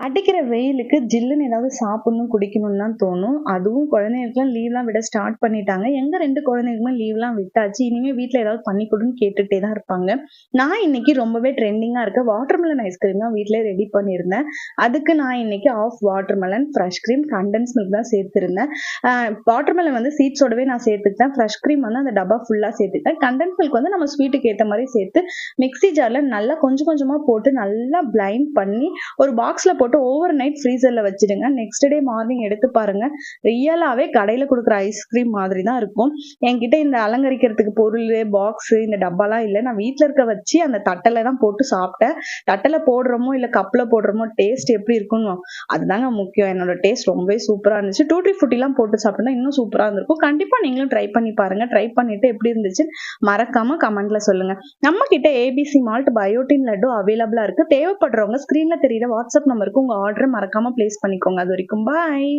அடிக்கிற வெயிலுக்கு ஜில்லுன்னு ஏதாவது சாப்பிடணும், குடிக்கணும்னு தான் தோணும். அதுவும் குழந்தைங்களுக்குலாம் லீவ்லாம் விட ஸ்டார்ட் பண்ணிட்டாங்க. எங்க 2 குழந்தைங்களுக்குமே லீவ்லாம் விட்டாச்சு. இனிமேல் வீட்டில் ஏதாவது பண்ணி கொடுன்னு கேட்டுகிட்டே தான் இருப்பாங்க. நான் இன்னைக்கு ரொம்பவே ட்ரெண்டிங்காக இருக்க வாட்டர்மெலன் ஐஸ்கிரீம் தான் வீட்டிலே ரெடி பண்ணியிருந்தேன். அதுக்கு நான் இன்னைக்கு half watermelon, fresh cream condensed milk தான் சேர்த்துருந்தேன் அ வாட்டர்மெலன் வந்து சீட்ஸோடவே நான் சேர்த்துக்கிட்டேன். ஃப்ரெஷ் க்ரீம் வந்து அந்த டப்பா ஃபுல்லாக சேர்த்துக்கிட்டேன். கண்டன்ஸ் மில்க் வந்து நம்ம ஸ்வீட்டுக்கு ஏற்ற மாதிரி சேர்த்து, மிக்ஸி ஜாரில் நல்லா கொஞ்சம் கொஞ்சமாக போட்டு நல்லா பிளைண்ட் பண்ணி, ஒரு பாக்ஸில் போட்டு ஓவர் நைட் ஃப்ரீசரில் வச்சுடுங்க. நெக்ஸ்ட் டே மார்னிங் எடுத்து பாருங்க. ரியலாகவே கடையில கொடுக்குற ஐஸ்கிரீம் மாதிரி தான் இருக்கும். என்கிட்ட இந்த அலங்கரிக்கிறதுக்கு பொருள் பாக்ஸு, இந்த டப்பாலாம் இல்ல. நான் வீட்ல இருக்க வச்சு அந்த தட்டில் தான் போட்டு சாப்பிட்டேன். தட்டில் போடுறோமோ, இல்ல கப்ல போடுறோமோ டேஸ்ட் எப்படி இருக்குன்னு அதுதாங்க முக்கியம். என்னோட டேஸ்ட் ரொம்பவே சூப்பரா இருந்துச்சு. டூட்டி ஃப்ரூட்டிலாம் போட்டு சாப்பிட்டா இன்னும் சூப்பரா இருந்திருக்கும். கண்டிப்பா நீங்களும் ட்ரை பண்ணி பாருங்க. ட்ரை பண்ணிட்டு எப்படி இருந்துச்சு மறக்காம கமெண்ட்ல சொல்லுங்க. நம்ம கிட்ட ஏபிசி மால்ட் பயோட்டின் லட்டு அவைலபிளா இருக்கு. தேவைப்படுறவங்க ஸ்க்ரீனில் தெரியிற வாட்ஸ்அப் நம்பருக்கு உங்க ஆர்டரை மறக்காம பிளேஸ் பண்ணிக்கோங்க. அது வரைக்கும் பாய்.